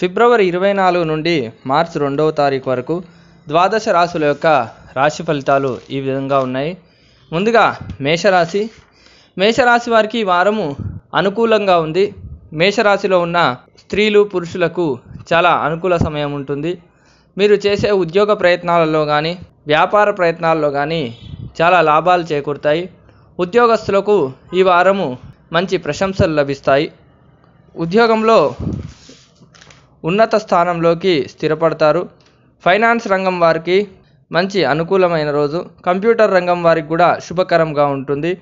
ఫిబ్రవరి ఇరవై నాలుగు నుండి మార్చి రెండవ తారీఖు వరకు ద్వాదశ రాశుల యొక్క రాశి ఫలితాలు ఈ విధంగా ఉన్నాయి. ముందుగా మేషరాశి. మేషరాశి వారికి ఈ వారము అనుకూలంగా ఉంది. మేషరాశిలో ఉన్న స్త్రీలు పురుషులకు చాలా అనుకూల సమయం ఉంటుంది. మీరు చేసే ఉద్యోగ ప్రయత్నాలలో కానీ వ్యాపార ప్రయత్నాల్లో కానీ చాలా లాభాలు చేకూరుతాయి. ఉద్యోగస్తులకు ఈ వారము మంచి ప్రశంసలు లభిస్తాయి. ఉద్యోగంలో ఉన్నత స్థానంలోకి స్థిరపడతారు. ఫైనాన్స్ రంగం వారికి మంచి అనుకూలమైన రోజు. కంప్యూటర్ రంగం వారికి కూడా శుభకరంగా ఉంటుంది.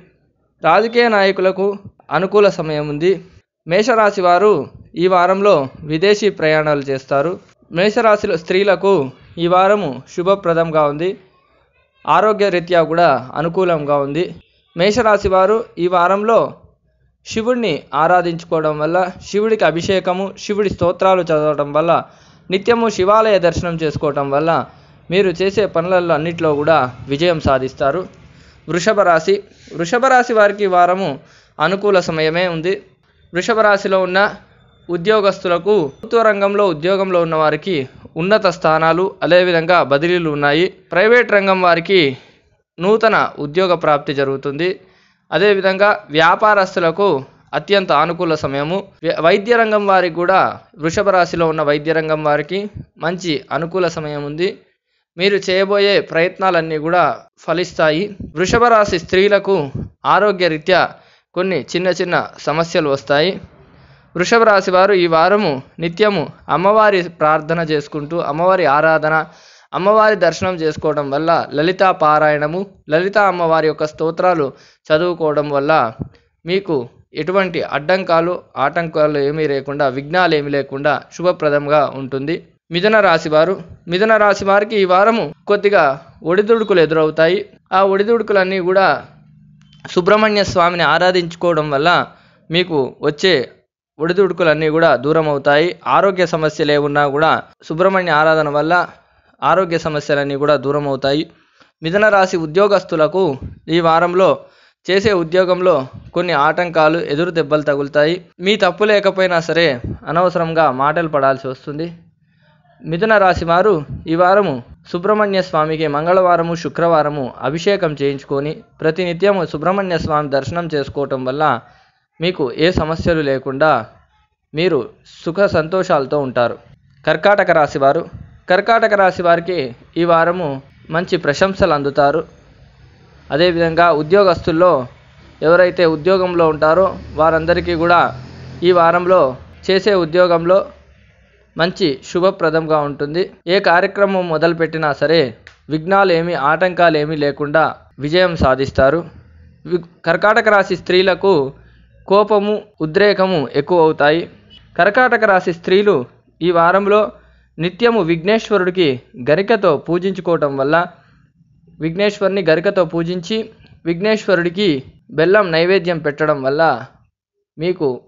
రాజకీయ నాయకులకు అనుకూల సమయం ఉంది. మేషరాశి వారు ఈ వారంలో విదేశీ ప్రయాణాలు చేస్తారు. మేషరాశిలో స్త్రీలకు ఈ వారము శుభప్రదంగా ఉంది. ఆరోగ్య రీత్యా కూడా అనుకూలంగా ఉంది. మేషరాశి వారు ఈ వారంలో శివుడిని ఆరాధించుకోవడం వల్ల శివుడికి అభిషేకము శివుడి స్తోత్రాలు చదవడం వల్ల నిత్యము శివాలయ దర్శనం చేసుకోవటం వల్ల మీరు చేసే పనులలో అన్నిట్లో కూడా విజయం సాధిస్తారు. వృషభ రాశి. వృషభ రాశి వారికి వారము అనుకూల సమయమే ఉంది. వృషభ రాశిలో ఉన్న ఉద్యోగస్తులకు ప్రభుత్వ రంగంలో ఉద్యోగంలో ఉన్న వారికి ఉన్నత స్థానాలు అదేవిధంగా బదిలీలు ఉన్నాయి. ప్రైవేట్ రంగం వారికి నూతన ఉద్యోగ ప్రాప్తి జరుగుతుంది. అదేవిధంగా వ్యాపారస్తులకు అత్యంత అనుకూల సమయము. వైద్య రంగం వారికి కూడా వృషభ రాశిలో ఉన్న వైద్య రంగం వారికి మంచి అనుకూల సమయం ఉంది. మీరు చేయబోయే ప్రయత్నాలన్నీ కూడా ఫలిస్తాయి. వృషభ రాశి స్త్రీలకు ఆరోగ్య రీత్యా కొన్ని చిన్న చిన్న సమస్యలు వస్తాయి. వృషభ రాశి వారు ఈ వారము నిత్యము అమ్మవారి ప్రార్థన చేసుకుంటూ అమ్మవారి ఆరాధన అమ్మవారి దర్శనం చేసుకోవడం వల్ల లలితా పారాయణము లలితా అమ్మవారి యొక్క స్తోత్రాలు చదువుకోవడం వల్ల మీకు ఎటువంటి అడ్డంకాలు ఆటంకాలు ఏమీ లేకుండా విఘ్నాలు ఏమీ లేకుండా శుభప్రదంగా ఉంటుంది. మిథున రాశి వారు మిథున రాశి వారికి ఈ వారము కొద్దిగా ఒడిదుడుకులు ఎదురవుతాయి. ఆ ఒడిదుడుకులన్నీ కూడా సుబ్రహ్మణ్య స్వామిని ఆరాధించుకోవడం వల్ల మీకు వచ్చే ఒడిదుడుకులన్నీ కూడా దూరం అవుతాయి ఆరోగ్య సమస్యలు ఏమున్నా కూడా సుబ్రహ్మణ్య ఆరాధన వల్ల ఆరోగ్య సమస్యలన్నీ కూడా దూరం అవుతాయి మిథున రాశి ఉద్యోగస్తులకు ఈ వారంలో చేసే ఉద్యోగంలో కొన్ని ఆటంకాలు ఎదురు దెబ్బలు తగులుతాయి. మీ తప్పు లేకపోయినా సరే అనవసరంగా మాటలు పడాల్సి వస్తుంది. మిథున రాశి వారు ఈ వారము సుబ్రహ్మణ్య స్వామికి మంగళవారము శుక్రవారము అభిషేకం చేయించుకొని ప్రతినిత్యము సుబ్రహ్మణ్య స్వామి దర్శనం చేసుకోవటం వల్ల మీకు ఏ సమస్యలు లేకుండా మీరు సుఖ సంతోషాలతో ఉంటారు. కర్కాటక రాశి వారు కర్కాటక రాశి వారికి ఈ వారము మంచి ప్రశంసలు అందుతారు. అదేవిధంగా ఉద్యోగస్తుల్లో ఎవరైతే ఉద్యోగంలో ఉంటారో వారందరికీ కూడా ఈ వారంలో చేసే ఉద్యోగంలో మంచి శుభప్రదంగా ఉంటుంది. ఏ కార్యక్రమం మొదలుపెట్టినా సరే విఘ్నాలు ఏమీ ఆటంకాలు ఏమీ లేకుండా విజయం సాధిస్తారు. కర్కాటక రాశి స్త్రీలకు కోపము ఉద్రేకము ఎక్కువ అవుతాయి. కర్కాటక రాశి స్త్రీలు ఈ వారంలో నిత్యము విఘ్నేశ్వరుడికి గరికతో పూజించుకోవటం వల్ల విఘ్నేశ్వరుని గరికతో పూజించి విఘ్నేశ్వరుడికి బెల్లం నైవేద్యం పెట్టడం వల్ల మీకు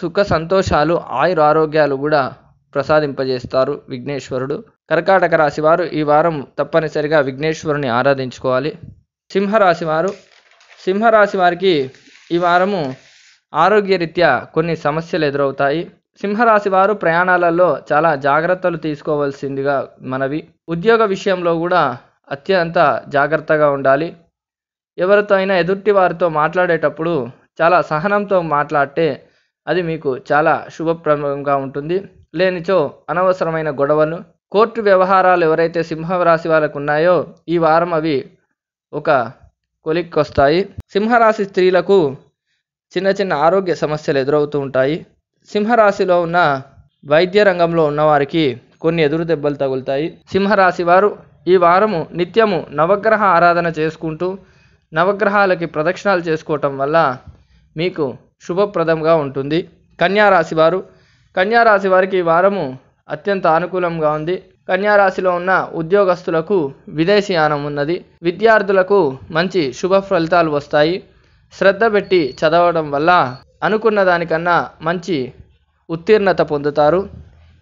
సుఖ సంతోషాలు ఆయుర ఆరోగ్యాలు కూడా ప్రసాదింపజేస్తారు విఘ్నేశ్వరుడు. కర్కాటక రాశి వారు ఈ వారం తప్పనిసరిగా విఘ్నేశ్వరుని ఆరాధించుకోవాలి. సింహరాశి వారు సింహరాశి వారికి ఈ వారము ఆరోగ్యరీత్యా కొన్ని సమస్యలు ఎదురవుతాయి. సింహరాశి వారు ప్రయాణాలలో చాలా జాగ్రత్తలు తీసుకోవాల్సిందిగా మనవి. ఉద్యోగ విషయంలో కూడా అత్యంత జాగ్రత్తగా ఉండాలి. ఎవరితో అయినా ఎదుటి వారితో మాట్లాడేటప్పుడు చాలా సహనంతో మాట్లాడితే అది మీకు చాలా శుభప్రదంగా ఉంటుంది. లేనిచో అనవసరమైన గొడవలు కోర్టు వ్యవహారాలు ఎవరైతే సింహరాశి వాళ్ళకు ఉన్నాయో ఈ వారం అవి ఒక కొలిక్కొస్తాయి. సింహరాశి స్త్రీలకు చిన్న చిన్న ఆరోగ్య సమస్యలు ఎదురవుతూ ఉంటాయి. సింహరాశిలో ఉన్న వైద్య రంగంలో ఉన్నవారికి కొన్ని ఎదురు దెబ్బలు తగులుతాయి. సింహరాశి వారు ఈ వారము నిత్యము నవగ్రహ ఆరాధన చేసుకుంటూ నవగ్రహాలకి ప్రదక్షిణాలు చేసుకోవటం వల్ల మీకు శుభప్రదంగా ఉంటుంది. కన్యారాశి వారు కన్యారాశి వారికి ఈ వారము అత్యంత అనుకూలంగా ఉంది. కన్యారాశిలో ఉన్న ఉద్యోగస్తులకు విదేశీయానం ఉన్నది. విద్యార్థులకు మంచి శుభ ఫలితాలు వస్తాయి. శ్రద్ధ పెట్టి చదవడం వల్ల అనుకున్న దానికన్నా మంచి ఉత్తీర్ణత పొందుతారు.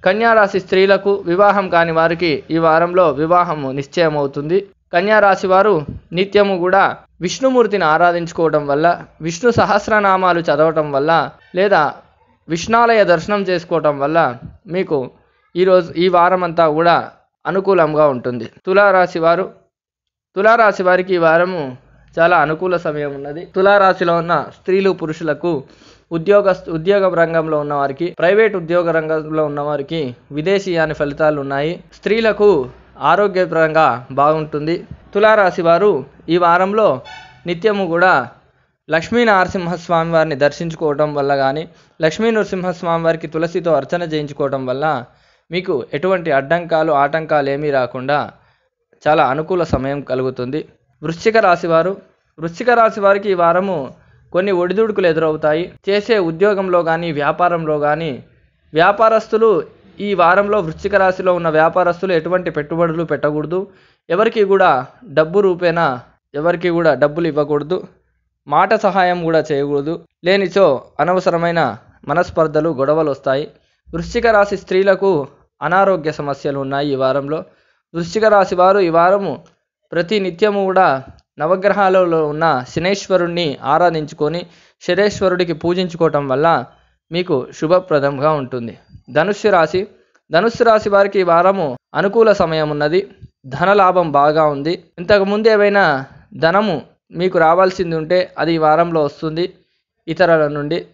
కన్యారాశి స్త్రీలకు వివాహం కాని వారికి ఈ వారంలో వివాహము నిశ్చయమవుతుంది. కన్యారాశి వారు నిత్యము కూడా విష్ణుమూర్తిని ఆరాధించుకోవడం వల్ల విష్ణు సహస్రనామాలు చదవటం వల్ల లేదా విష్ణాలయ దర్శనం చేసుకోవటం వల్ల మీకు ఈరోజు ఈ వారమంతా కూడా అనుకూలంగా ఉంటుంది. తులారాశి వారు తులారాశి వారికి ఈ వారము చాలా అనుకూల సమయం ఉన్నది. తులారాశిలో ఉన్న స్త్రీలు పురుషులకు ఉద్యోగ ఉద్యోగ రంగంలో ఉన్న వారికి ప్రైవేట్ ఉద్యోగ రంగంలో ఉన్న వారికి విదేశీయాని ఫలితాలు ఉన్నాయి స్త్రీలకు ఆరోగ్యపరంగా బాగుంటుంది. తులారాశి వారు ఈ వారంలో నిత్యము కూడా లక్ష్మీ నరసింహస్వామి వారిని దర్శించుకోవడం వల్ల కానీ లక్ష్మీ నరసింహస్వామి వారికి తులసితో అర్చన చేయించుకోవడం వల్ల మీకు ఎటువంటి అడ్డంకాలు ఆటంకాలు ఏమీ రాకుండా చాలా అనుకూల సమయం కలుగుతుంది. వృశ్చిక రాశివారు వృశ్చిక రాశి వారికి ఈ వారము కొన్ని ఒడిదుడుకులు ఎదురవుతాయి. చేసే ఉద్యోగంలో కానీ వ్యాపారంలో కానీ వ్యాపారస్తులు ఈ వారంలో వృశ్చిక రాశిలో ఉన్న వ్యాపారస్తులు ఎటువంటి పెట్టుబడులు పెట్టకూడదు. ఎవరికి కూడా డబ్బు రూపేణా ఎవరికి కూడా డబ్బులు ఇవ్వకూడదు. మాట సహాయం కూడా చేయకూడదు. లేనిచో అనవసరమైన మనస్పర్ధలు గొడవలు వస్తాయి. వృశ్చిక రాశి స్త్రీలకు అనారోగ్య సమస్యలు ఉన్నాయి ఈ వారంలో. వృశ్చిక రాశి వారు ఈ వారము ప్రతి నిత్యము కూడా నవగ్రహాలలో ఉన్న శనేశ్వరుణ్ణి ఆరాధించుకొని శనేశ్వరుడికి పూజించుకోవటం వల్ల మీకు శుభప్రదంగా ఉంటుంది. ధనుస్సు రాశి. ధనుస్సు రాశి వారికి ఈ వారము అనుకూల సమయం ఉన్నది. ధనలాభం బాగా ఉంది. ఇంతకుముందు ఏవైనా ధనము మీకు రావాల్సింది ఉంటే అది ఈ వారంలో వస్తుంది. ఇతరుల నుండి.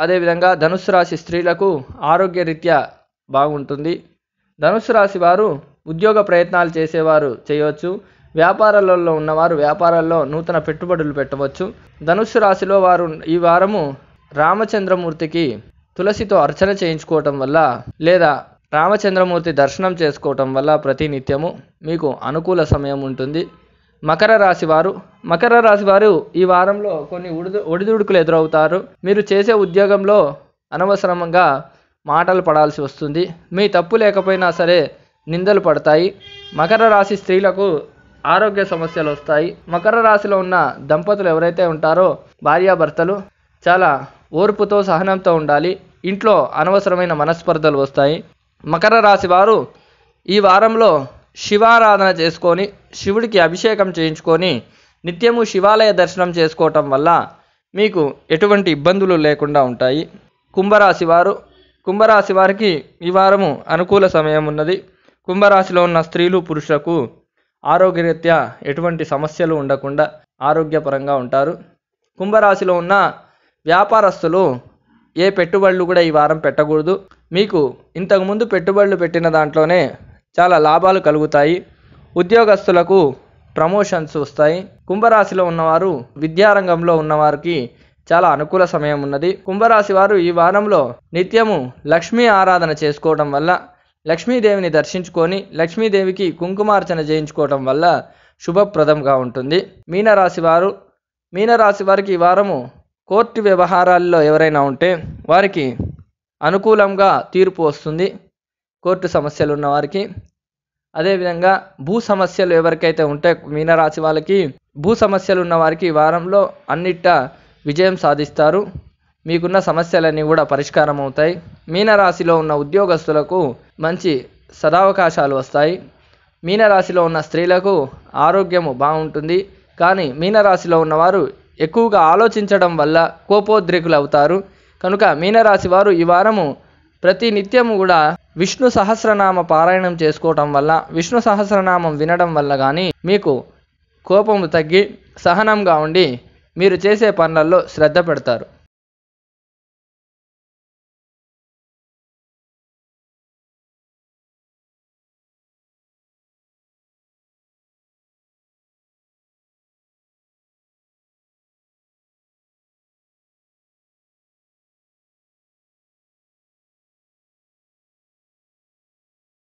అదేవిధంగా ధనుస్సు రాశి స్త్రీలకు ఆరోగ్యరీత్యా బాగుంటుంది. ధనుస్సు రాశి వారు ఉద్యోగ ప్రయత్నాలు చేసేవారు చేయవచ్చు వ్యాపారాలలో ఉన్నవారు వ్యాపారాల్లో నూతన పెట్టుబడులు పెట్టవచ్చు. ధనుస్సు రాశిలో వారు ఈ వారము రామచంద్రమూర్తికి తులసితో అర్చన చేయించుకోవటం వల్ల లేదా రామచంద్రమూర్తి దర్శనం చేసుకోవటం వల్ల ప్రతినిత్యము మీకు అనుకూల సమయం ఉంటుంది. మకర రాశి వారు మకర రాశి వారు ఈ వారంలో కొన్ని ఉడిదు ఒడిదుడుకులు ఎదురవుతారు. మీరు చేసే ఉద్యోగంలో అనవసరంగా మాటలు పడాల్సి వస్తుంది. మీ తప్పు లేకపోయినా సరే నిందలు పడతాయి. మకర రాశి స్త్రీలకు ఆరోగ్య సమస్యలు వస్తాయి. మకర రాశిలో ఉన్న దంపతులు ఎవరైతే ఉంటారో భార్యాభర్తలు చాలా ఓర్పుతో సహనంతో ఉండాలి. ఇంట్లో అనవసరమైన మనస్పర్ధలు వస్తాయి. మకర రాశి వారు ఈ వారంలో శివారాధన చేసుకొని శివుడికి అభిషేకం చేయించుకొని నిత్యము శివాలయ దర్శనం చేసుకోవటం వల్ల మీకు ఎటువంటి ఇబ్బందులు లేకుండా ఉంటాయి. కుంభరాశి వారు కుంభరాశి వారికి ఈ వారము అనుకూల సమయం ఉన్నది. కుంభరాశిలో ఉన్న స్త్రీలు పురుషులకు ఆరోగ్యరీత్యా ఎటువంటి సమస్యలు ఉండకుండా ఆరోగ్యపరంగా ఉంటారు. కుంభరాశిలో ఉన్న వ్యాపారస్తులు ఏ పెట్టుబడులు కూడా ఈ వారం పెట్టకూడదు. మీకు ఇంతకుముందు పెట్టుబడులు పెట్టిన దాంట్లోనే చాలా లాభాలు కలుగుతాయి. ఉద్యోగస్తులకు ప్రమోషన్స్ వస్తాయి. కుంభరాశిలో ఉన్నవారు విద్యారంగంలో ఉన్నవారికి చాలా అనుకూల సమయం ఉన్నది. కుంభరాశి వారు ఈ వారంలో నిత్యము లక్ష్మీ ఆరాధన చేసుకోవడం వల్ల లక్ష్మీదేవిని దర్శించుకొని లక్ష్మీదేవికి కుంకుమార్చన చేయించుకోవడం వల్ల శుభప్రదంగా ఉంటుంది. మీనరాశి వారు మీనరాశి వారికి ఈ వారము కోర్టు వ్యవహారాల్లో ఎవరైనా ఉంటే వారికి అనుకూలంగా తీర్పు వస్తుంది. కోర్టు సమస్యలు ఉన్న వారికి. అదేవిధంగా భూ సమస్యలు ఎవరికైతే ఉంటే మీనరాశి వాళ్ళకి భూ సమస్యలు ఉన్న వారికి వారంలో అన్నిట విజయం సాధిస్తారు. మీకున్న సమస్యలన్నీ కూడా పరిష్కారం అవుతాయి మీనరాశిలో ఉన్న ఉద్యోగస్తులకు మంచి సదావకాశాలు వస్తాయి. మీనరాశిలో ఉన్న స్త్రీలకు ఆరోగ్యము బాగుంటుంది. కానీ మీనరాశిలో ఉన్నవారు ఎక్కువగా ఆలోచించడం వల్ల కోపోద్రేకులు అవుతారు కనుక మీనరాశి వారు ఈ వారము ప్రతి నిత్యము కూడా విష్ణు సహస్రనామ పారాయణం చేసుకోవటం వల్ల విష్ణు సహస్రనామం వినడం వల్ల కానీ మీకు కోపము తగ్గి సహనంగా ఉండి మీరు చేసే పనులలో శ్రద్ధ పెడతారు.